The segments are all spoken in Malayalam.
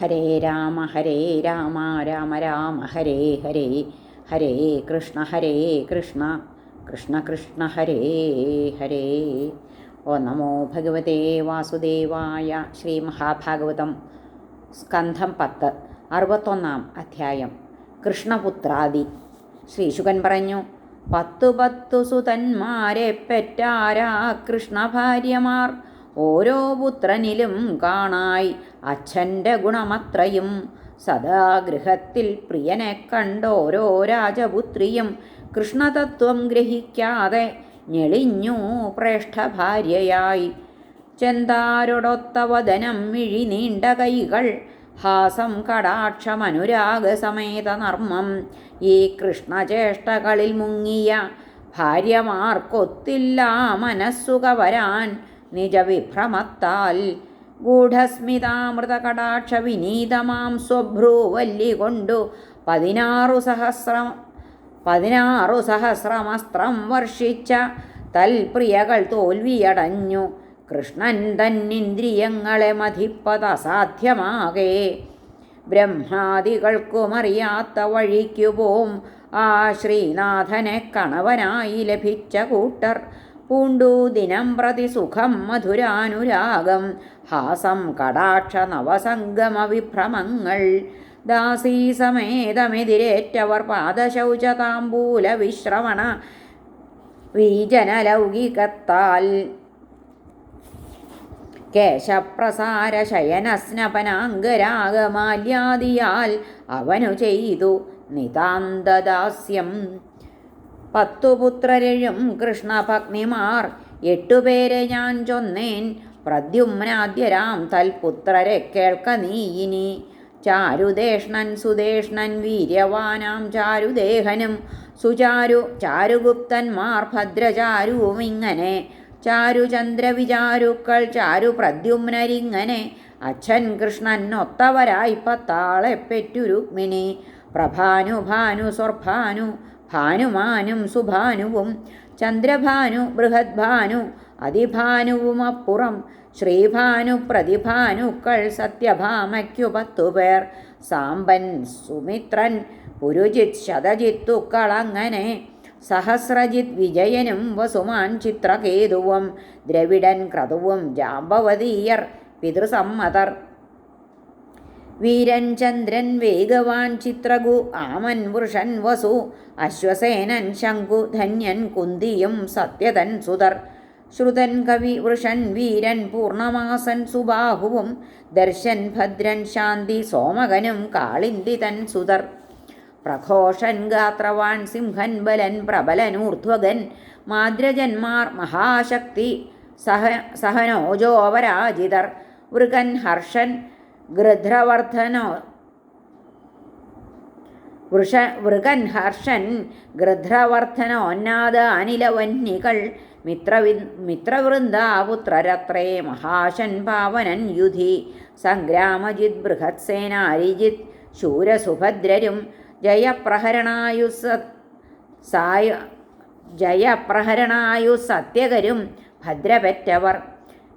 ഹരേ രാമ ഹരേ രാമ രാമ രാമ ഹരേ ഹരേ ഹരേ കൃഷ്ണ ഹരേ കൃഷ്ണ കൃഷ്ണ കൃഷ്ണ ഹരേ ഹരേ. ഓ നമോ ഭഗവതേ വാസുദേവായ ശ്രീ മഹാഭാഗവതം സ്കന്ധം പത്ത് അറുപത്തൊന്നാം അധ്യായം. കൃഷ്ണപുത്രാദി. ശ്രീശുകൻ പറഞ്ഞു പത്തു പത്തു സുതന്മാരെ പെറ്റാരാ കൃഷ്ണഭാര്യമാർ. ഓരോ പുത്രനിലും കാണായി. അച്ഛന്റെ ഗുണമത്രയും. സദാ ഗൃഹത്തിൽ പ്രിയനെ കണ്ടോരോ രാജപുത്രിയും കൃഷ്ണതത്വം ഗ്രഹിക്കാതെ ഞെളിഞ്ഞു പ്രേഷ്ഠഭാര്യയായി. ചെന്താരൊടൊത്ത വദനം മിഴി നീണ്ട കൈകൾ ഹാസം കടാക്ഷമനുരാഗസമേത നർമ്മം ഈ കൃഷ്ണചേഷ്ടകളിൽ മുങ്ങിയ ഭാര്യമാർക്കൊത്തില്ല മനസ്സുക വരാൻ. നിജവിഭ്രമത്താൽ ഗൂഢസ്മിതാമൃതകടാക്ഷ വിനീതമാം സ്വഭ്രൂവല്ലി കൊണ്ടു പതിനാറു സഹസ്രം പതിനാറു സഹസ്രമസ്ത്രം വർഷിച്ച തൽപ്രിയകൾ തോൽവിയടഞ്ഞു. കൃഷ്ണൻ തന്നിന്ദ്രിയങ്ങളെ മതിപ്പതസാധ്യമാകെ ബ്രഹ്മാദികൾക്കുമറിയാത്ത വഴിക്കു പോം. ആ ശ്രീനാഥനെ കണവനായി ലഭിച്ച കൂട്ടർ പൂണ്ടു ദിനം പ്രതി സുഖം മധുരാനുരാഗം. ഹാസം കടാക്ഷ നവസംഗമ വിഭ്രമങ്ങൾ. ദാസീ സമേതമെതിരേറ്റവർ പാദശൗച താമ്പൂല വിശ്രവണ വീജനലൗകികത്താൽ കേശപ്രസാര ശയനസ്നപനാംഗരാഗമാല്യാദിയാൽ അവനു ചെയ്തു നിതാന്തദാസ്യം. പത്തു പുത്രരെഴും കൃഷ്ണഭഗ്നിമാർ എട്ടുപേരെ ഞാൻ ചൊന്നേൻ. പ്രദ്യുമ്നാദ്യരാം തൽപുത്രരെ കേൾക്ക നീയിനി ചാരുദേഷ്ണൻ സുദേഷ്ണൻ വീര്യവാനാം ചാരുദേഹനും. സുചാരു ചാരുഗുപ്തന്മാർ ഭദ്രചാരുവും ഇങ്ങനെ. ചാരുചന്ദ്രവിചാരുക്കൾ ചാരു പ്രദ്യുമ്നരിങ്ങനെ അച്ഛൻ കൃഷ്ണൻ ഒത്തവരായി പത്താളെ പെറ്റു രുക്മിണി. പ്രഭാനു ഭാനു സ്വർഭാനു ഭാനുമാനും സുഭാനുവും ചന്ദ്രഭാനു ബൃഹദ്ഭാനു അതിഭാനുവും അപ്പുറം ശ്രീഭാനു പ്രതിഭാനുക്കൾ സത്യഭാമയ്ക്കു പത്തുപേർ സാമ്പൻ സുമിത്രൻ പുരുജിത് ശതജിത്തുക്കൾ അങ്ങനെ സഹസ്രജിത് വിജയനും വസുമാൻ ചിത്രകേതുവും ദ്രവിഡൻ ക്രതുവും ജാമ്പവതീയർ പിതൃസമ്മതർ വീരൻ ചന്ദ്രൻ വേഗവാൻ ചിത്രകു ആമൻ വൃഷൻ വസു അശ്വസേനൻ ശങ്കു ധന്യൻ കുന്തിയും സത്യതൻ സുതർ. ശ്രുതൻ കവി വൃഷൻ വീരൻ പൂർണമാസൻ സുബാഹുവും ദർശൻ ഭദ്രൻ ശാന്തി സോമകനും കാളിന്തി തൻ സുതർ. പ്രഘോഷൻ ഗാത്രവാൻ സിംഹൻ ബലൻ പ്രബലൻ ഊർധ്വകൻ മാദ്രജന്മാർ മഹാശക്തി സഹ സഹനോജോപരാജിതർ വൃകൻ ഹർഷൻ ഗൃധ്രവർദ്ധനോ. വൃഷ വൃകൻ ഹർഷൻ ഗൃധ്രവർദ്ധനോന്നാദ അനിലവന്യകൾ മിത്രവി മിത്രവൃന്ദാപുത്രരത്രേ. മഹാശൻ പാവനൻ യുധി. സംഗ്രാമജിത് ബൃഹത്സേനാരിജിത് ശൂരസുഭദ്രരും ജയപ്രഹരണായു സായ ജയപ്രഹരണായു സത്യകരും ഭദ്രപെറ്റവർ.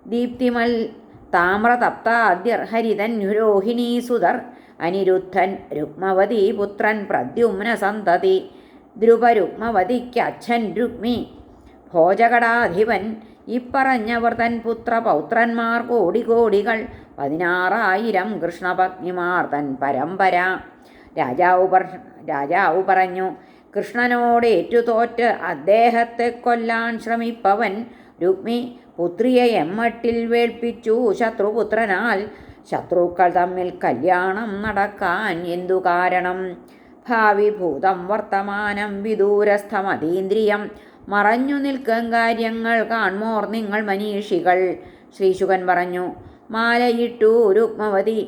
ദീപ്തിമൽ താമ്രതപ്താദ്യർ ഹരിതൻ രോഹിണീസുതർ അനിരുദ്ധൻ രുക്മവതി പുത്രൻ പ്രദ്യുമ്ന സന്തതി. ധ്രുവരുക്മവതിക്കച്ഛൻ രുക്മി. ഭോജകടാധിപൻ ഇപ്പറഞ്ഞവർ തൻ പുത്ര പൗത്രന്മാർ കോടി കോടികൾ പതിനാറായിരം കൃഷ്ണപത്നിമാർ തൻ പരമ്പര. രാജാവ് രാജാവ് പറഞ്ഞു കൃഷ്ണനോട് ഏറ്റുതോറ്റ് അദ്ദേഹത്തെ കൊല്ലാൻ ശ്രമിപ്പവൻ രുക്മി പുത്രിയെ എമ്മട്ടിൽ വേൾപ്പിച്ചു ശത്രുപുത്രനാൽ ശത്രുക്കൾ തമ്മിൽ കല്യാണം നടക്കാൻ എന്തു കാരണം? ഭാവി ഭൂതം വർത്തമാനം വിദൂരസ്ഥമതീന്ദ്രിയം. മറഞ്ഞു നിൽക്കും കാര്യങ്ങൾ കാൺമോർ നിങ്ങൾ മനീഷികൾ. ശ്രീശുകൻ പറഞ്ഞു മാലയിട്ടു രുക്മവതി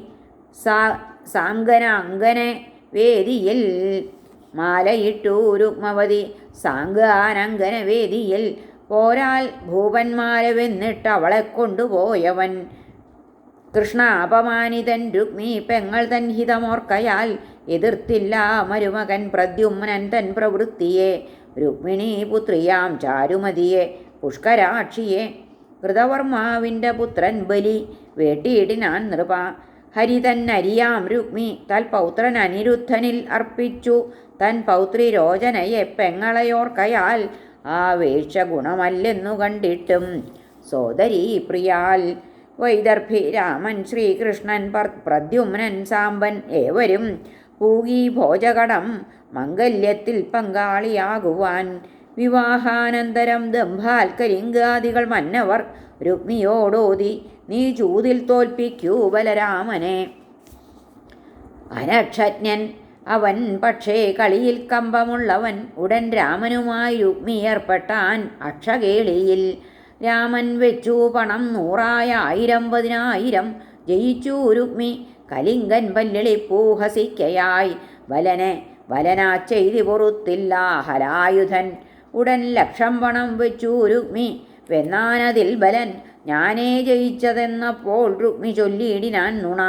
സാ സാങ്കന വേദിയിൽ. മാലയിട്ടു രുക്മവതി സാങ്കാനങ്കന വേദിയിൽ. പോരാൽ ഭൂപന്മാരെ വെന്നിട്ട് അവളെ കൊണ്ടുപോയവൻ. കൃഷ്ണ അപമാനിതൻ രുക്മി പെങ്ങൾ തൻ ഹിതമോർക്കയാൽ എതിർത്തില്ല മരുമകൻ പ്രദ്യുമ്നൻ തൻ പ്രവൃത്തിയെ. രുക്മിണി പുത്രിയാം ചാരുമതിയെ പുഷ്കരാക്ഷിയെ. കൃതവർമാവിന്റെ പുത്രൻ ബലി വേട്ടിയിടിനാൻ നൃപ. അരിയാം രുക്മി തൽ പൗത്രൻ അനിരുദ്ധനിൽ അർപ്പിച്ചു. തൻ പൗത്രി രോചനയെ പെങ്ങളയോർക്കയാൽ ആ വീഴ്ച ഗുണമല്ലെന്നു കണ്ടിട്ടും. സോദരീ പ്രിയാൽ വൈദർഭി രാമൻ ശ്രീകൃഷ്ണൻ പ്രദ്യുമ്നൻ സാമ്പൻ ഏവരും പൂകി ഭോജകടം മംഗല്യത്തിൽ പങ്കാളിയാകുവാൻ വിവാഹാനന്തരം ദംഭാൽക്കരിങ്കാദികൾ മന്നവർ രുക്മിയോടോതി നീ ചൂതിൽ തോൽപ്പിക്കൂ ബലരാമനെ. അനക്ഷജ്ഞൻ അവൻ പക്ഷേ കളിയിൽ കമ്പമുള്ളവൻ ഉടൻ രാമനുമായി രുക്മി ഏർപ്പെട്ടാൻ അക്ഷകേളിയിൽ. രാമൻ വെച്ചു പണം നൂറായ ആയിരം പതിനായിരം ജയിച്ചു രുക്മി. കലിംഗൻ പൂഹസിക്കയായി. വലനെ വലനാ ചെയ്തി പൊറുത്തില്ല ഹലായുധൻ. ഉടൻ ലക്ഷം പണം വെച്ചു രുക്മി. വെന്നാനതിൽ ബലൻ ഞാനേ ജയിച്ചതെന്നപ്പോൾ രുക്മി ചൊല്ലിയിടിനാൻ നുണ.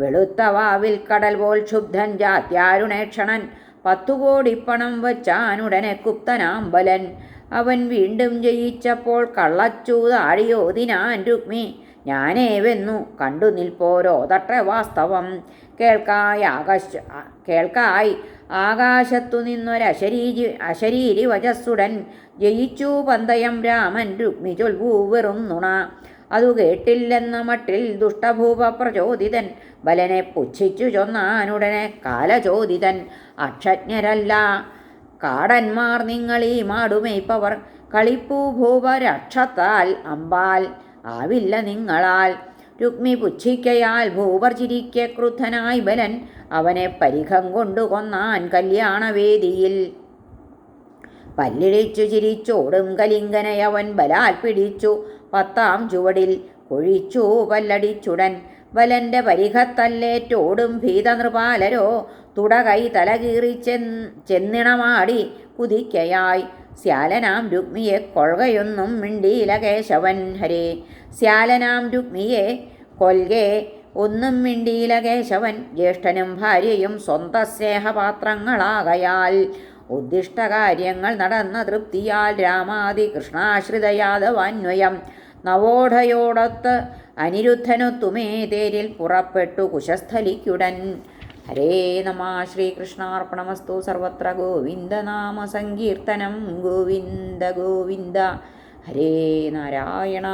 വെളുത്ത വാവിൽ കടൽ പോൽ ക്ഷുബ്ധൻ ജാത്യാരുണേക്ഷണൻ പത്തുകോടിപ്പണം വച്ചാനുടനെ കുപ്തനാമ്പലൻ അവൻ വീണ്ടും ജയിച്ചപ്പോൾ കള്ളച്ചൂതാഴിയോതിനാൻ രുക്മി. ഞാനേവെന്നു കണ്ടു നിൽപ്പോരോ തട്ടെ വാസ്തവം. കേൾക്കായി ആകാശ കേൾക്കായി ആകാശത്തു നിന്നൊരശരീരി അശരീരി വചസ്സുടൻ. ജയിച്ചു പന്തയം രാമൻ രുക്മി ചൊൽവൂ വെറും നുണ. അതു കേട്ടില്ലെന്ന മട്ടിൽ ദുഷ്ടഭൂപ പ്രചോദിതൻ. ബലനെ പുച്ഛിച്ചു ചൊന്നാനുടനെ കാലചോദിതൻ. അക്ഷജ്ഞരല്ല കാടന്മാർ നിങ്ങളീ മാടുമേയ്പവർ കളിപ്പൂ ഭൂപ രക്ഷത്താൽ അമ്പാൽ ആവില്ല നിങ്ങളാൽ. രുക്മി പുച്ഛിക്കയാൽ ഭൂപർ ചിരിക്കെ ക്രുദ്ധനായി ബലൻ. അവനെ പരിഖം കൊണ്ടു കൊന്നാൻ കല്യാണവേദിയിൽ. പല്ലിടിച്ചു ചിരിച്ചോടും കലിംഗനയവൻ ബലാൽ പിടിച്ചു. പത്താം ചുവടിൽ കൊഴിച്ചു പല്ലടിച്ചുടൻ വലന്റെ പരിഹത്തല്ലേറ്റോടും ഭീതനൃപാലരോ തുടകൈ തലകീറി ചെന്നിണമാടി കുതിക്കയായി. ശ്യാലനാം രുക്മിയെ കൊൾകയൊന്നും മിണ്ടിയില കേശവൻ ഹരേ. ശ്യാലനാം രുക്മിയെ കൊൽകെ ഒന്നും മിണ്ടിയില കേശവൻ. ജ്യേഷ്ഠനും ഭാര്യയും സ്വന്ത സ്നേഹപാത്രങ്ങളാകയാൽ ഉദ്ദിഷ്ടകാര്യങ്ങൾ നടന്ന തൃപ്തിയാൽ രാമാതി കൃഷ്ണാശ്രിത യാദവാന്വയം നവോഢയോടൊത്ത് അനിരുദ്ധനൊത്തുമേ തേരിൽ പുറപ്പെട്ടു കുശസ്ഥലിക്കുടൻ. ഹരേ നമ ശ്രീകൃഷ്ണാർപ്പണമസ്തു സർവത്ര ഗോവിന്ദനാമ സങ്കീർത്തനം ഗോവിന്ദ ഗോവിന്ദ. ഹരേ നാരായണ.